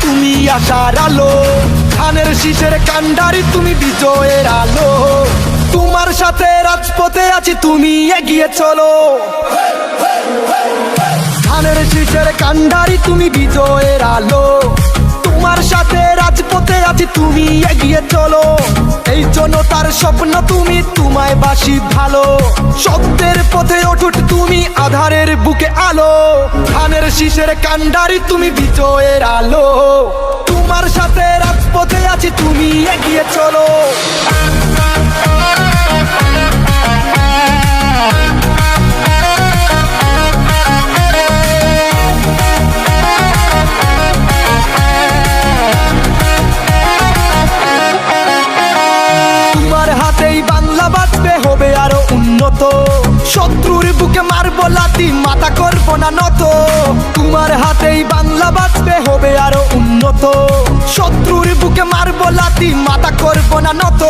তুমি আশার আলো। ধানের শীষের কান্ডারি তুমি বিজয়ের আলো। তোমার সাথে রাজপথে আছি, তুমি এগিয়ে চলো। ধানের শীষের কান্ডারি তুমি বিজয়ের আলো। আছি তুমি এগিয়ে চলো। এই জন্য তার স্বপ্ন তুমি তোমায় বাসি ভালো। সত্যের পথে অটুট তুমি আধারের বুকে আলো। ধানের শীষের কান্ডারি তুমি বিজয়ের আলো। তোমার সাথে রাজপথে আছি, তুমি এগিয়ে চলো। শত্রুর বুকে মারবো লাতি মাথা করব না নত। তোমার হাতেই বাংলা বাঁচবে হবে আরও উন্নত। শত্রুর বুকে মারবো লাতি মাথা করব না নত।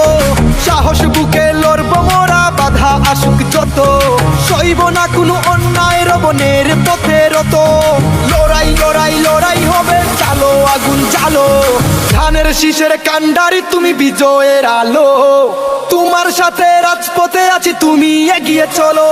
সাহস বুকে লড়বো মোরা, বাধা আসুক যত। সইব না কোনো অন্যায় রবনের পথে রত। লড়াই লড়াই লড়াই হবে, চালো, আগুন, চালো। ধানের শীষের কান্ডারি তুমি বিজয়ের আলো। তোমার সাথে রাজপথে আছি তুমি এগিয়ে চলো।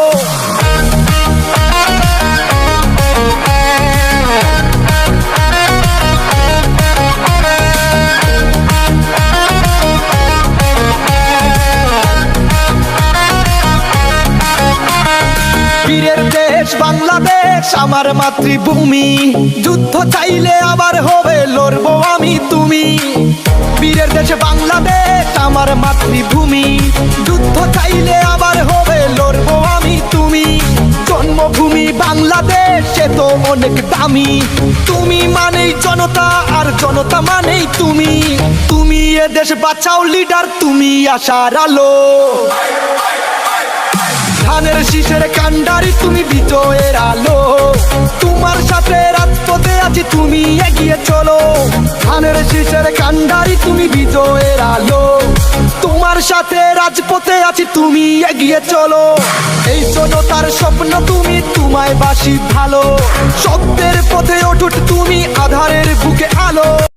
বাংলাদেশ আমার মাতৃভূমি। যুদ্ধ চাইলে আবার হবে, লড়বো আমি তুমি। বীরের দেশ বাংলাদেশ আমার মাতৃভূমি। যুদ্ধ চাইলে আবার হবে, লড়বো আমি তুমি। জন্মভূমি বাংলাদেশ, সে তো অনেক দামি। তুমি মানেই জনতা, আর জনতা মানেই তুমি। তুমি এ দেশ বাঁচাও লিডার তুমি আশার আলো। ধানের শীষের কান্ডারি তুমি বিজয়ের আলো। তোমার সাথে রাজপথে আছি, তুমি এগিয়ে চলো। ধানের শীষের কান্ডারি তুমি বিজয়ের আলো। তোমার সাথে রাজপথে আছি, তুমি এগিয়ে চলো। এই জনতার স্বপ্ন, তুমি তোমায় বাসি ভালো। সত্যের পথে অটুট তুমি আধারের বুকে আলো।